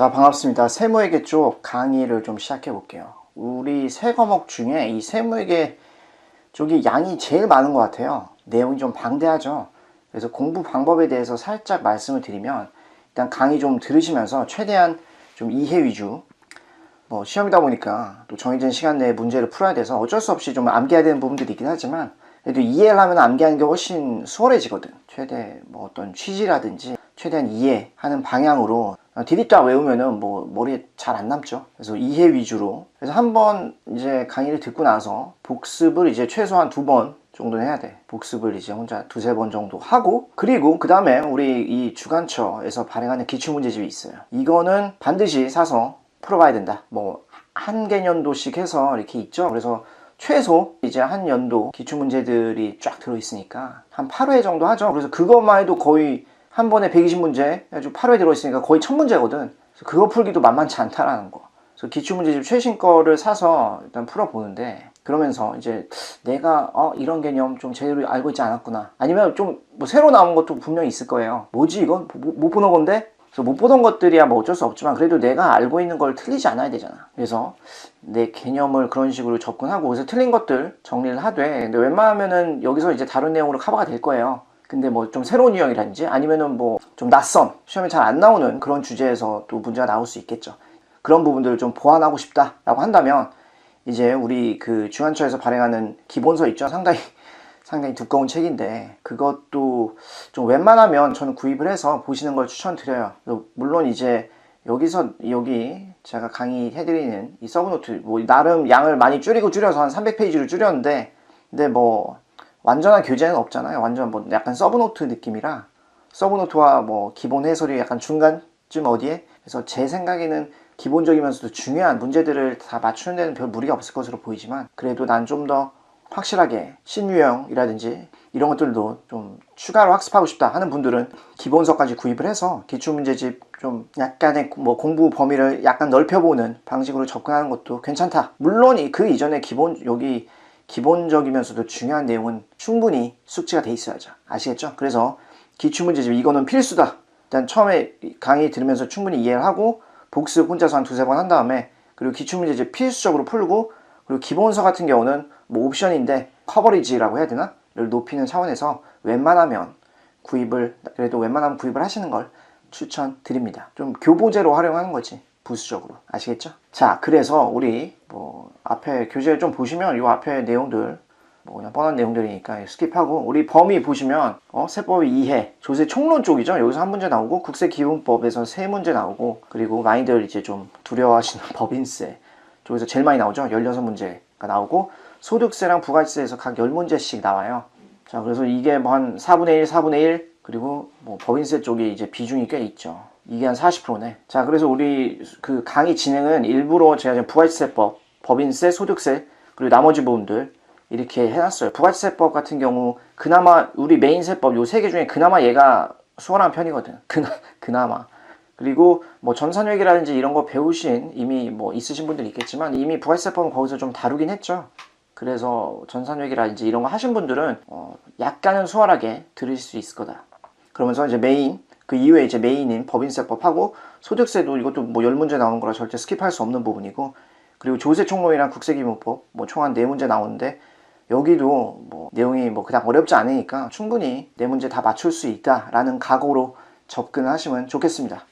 자, 반갑습니다. 세무회계 쪽 강의를 좀 시작해 볼게요. 우리 세 과목 중에 이 세무회계 쪽이 양이 제일 많은 것 같아요. 내용이 좀 방대하죠. 그래서 공부 방법에 대해서 살짝 말씀을 드리면 일단 강의 좀 들으시면서 최대한 좀 이해 위주 뭐 시험이다 보니까 또 정해진 시간 내에 문제를 풀어야 돼서 어쩔 수 없이 좀 암기해야 되는 부분들이 있긴 하지만 그래도 이해를 하면 암기하는 게 훨씬 수월해지거든. 최대 뭐 어떤 취지라든지 최대한 이해하는 방향으로 디립다 외우면은 뭐 머리에 잘 안 남죠. 그래서 이해 위주로. 그래서 한 번 이제 강의를 듣고 나서 복습을 이제 최소한 두 번 정도는 해야 돼. 복습을 이제 혼자 두세 번 정도 하고 그리고 그 다음에 우리 이 주간처에서 발행하는 기출문제집이 있어요. 이거는 반드시 사서 풀어봐야 된다. 뭐 한 개년도씩 해서 이렇게 있죠. 그래서 최소 이제 한 연도 기출문제들이 쫙 들어있으니까 한 8회 정도 하죠. 그래서 그것만 해도 거의 한 번에 120문제 해가지고 8회 들어있으니까 거의 1000문제거든. 그래서 그거 풀기도 만만치 않다라는 거. 그래서 기출문제집 최신 거를 사서 일단 풀어보는데 그러면서 이제 내가 어 이런 개념 좀 제대로 알고 있지 않았구나. 아니면 좀 뭐 새로 나온 것도 분명히 있을 거예요. 뭐지 이건 못, 못 보는 건데? 그래서 못 보던 것들이야 뭐 어쩔 수 없지만 그래도 내가 알고 있는 걸 틀리지 않아야 되잖아. 그래서 내 개념을 그런 식으로 접근하고 그래서 틀린 것들 정리를 하되 근데 웬만하면은 여기서 이제 다른 내용으로 커버가 될 거예요. 근데 뭐 좀 새로운 유형이라든지 아니면은 뭐 좀 낯선 시험에 잘 안 나오는 그런 주제에서 또 문제가 나올 수 있겠죠. 그런 부분들을 좀 보완하고 싶다라고 한다면 이제 우리 그 중한처에서 발행하는 기본서 있죠. 상당히 상당히 두꺼운 책인데 그것도 좀 웬만하면 저는 구입을 해서 보시는 걸 추천드려요. 물론 이제 여기서 여기 제가 강의해드리는 이 서브노트 뭐 나름 양을 많이 줄이고 줄여서 한 300페이지로 줄였는데 근데 뭐 완전한 교재는 없잖아요. 완전 뭐 약간 서브노트 느낌이라 서브노트와 뭐 기본 해설이 약간 중간쯤 어디에 그래서 제 생각에는 기본적이면서도 중요한 문제들을 다 맞추는 데는 별 무리가 없을 것으로 보이지만 그래도 난 좀 더 확실하게 신유형이라든지 이런 것들도 좀 추가로 학습하고 싶다 하는 분들은 기본서까지 구입을 해서 기출문제집 좀 약간의 뭐 공부 범위를 약간 넓혀보는 방식으로 접근하는 것도 괜찮다. 물론 이- 그 이전에 기본 여기 기본적이면서도 중요한 내용은 충분히 숙지가 돼 있어야죠. 아시겠죠? 그래서 기출문제집 이거는 필수다. 일단 처음에 강의 들으면서 충분히 이해를 하고 복습 혼자서 한 두세 번 한 다음에 그리고 기출문제집 필수적으로 풀고 그리고 기본서 같은 경우는 뭐 옵션인데 커버리지라고 해야 되나? 를 높이는 차원에서 웬만하면 구입을 그래도 웬만하면 구입을 하시는 걸 추천드립니다. 좀 교보제로 활용하는 거지 부수적으로. 아시겠죠? 자 그래서 우리 뭐 앞에 교재를 좀 보시면 이 앞에 내용들 뭐 그냥 뻔한 내용들이니까 스킵하고 우리 범위 보시면 어 세법의 이해 조세 총론 쪽이죠? 여기서 한 문제 나오고 국세 기본법에서 세 문제 나오고 그리고 많이들 이제 좀 두려워하시는 법인세 쪽에서 제일 많이 나오죠? 16문제가 나오고 소득세랑 부가세에서 각 10문제씩 나와요. 자 그래서 이게 뭐 한 4분의 1 4분의 1 그리고 뭐 법인세 쪽에 이제 비중이 꽤 있죠 이게 한 40%네 자 그래서 우리 그 강의 진행은 일부러 제가 지금 부가세법 법인세 소득세 그리고 나머지 부분들 이렇게 해놨어요. 부가세법 같은 경우 그나마 우리 메인 세법 요 세 개 중에 그나마 얘가 수월한 편이거든. 그나 그나마. 그리고 뭐 전산회계라든지 이런 거 배우신 이미 뭐 있으신 분들 있겠지만 이미 부가세법은 거기서 좀 다루긴 했죠. 그래서 전산회계라든지 이런 거 하신 분들은 어 약간은 수월하게 들으실 수 있을 거다. 그러면서 이제 메인 그 이후에 이제 메인인 법인세법하고 소득세도 이것도 뭐 10문제 나오는 거라 절대 스킵할 수 없는 부분이고 그리고 조세 총론이랑 국세기본법 뭐 총한 4문제 나오는데 여기도 뭐 내용이 뭐 그냥 어렵지 않으니까 충분히 네 문제 다 맞출 수 있다라는 각오로 접근하시면 좋겠습니다.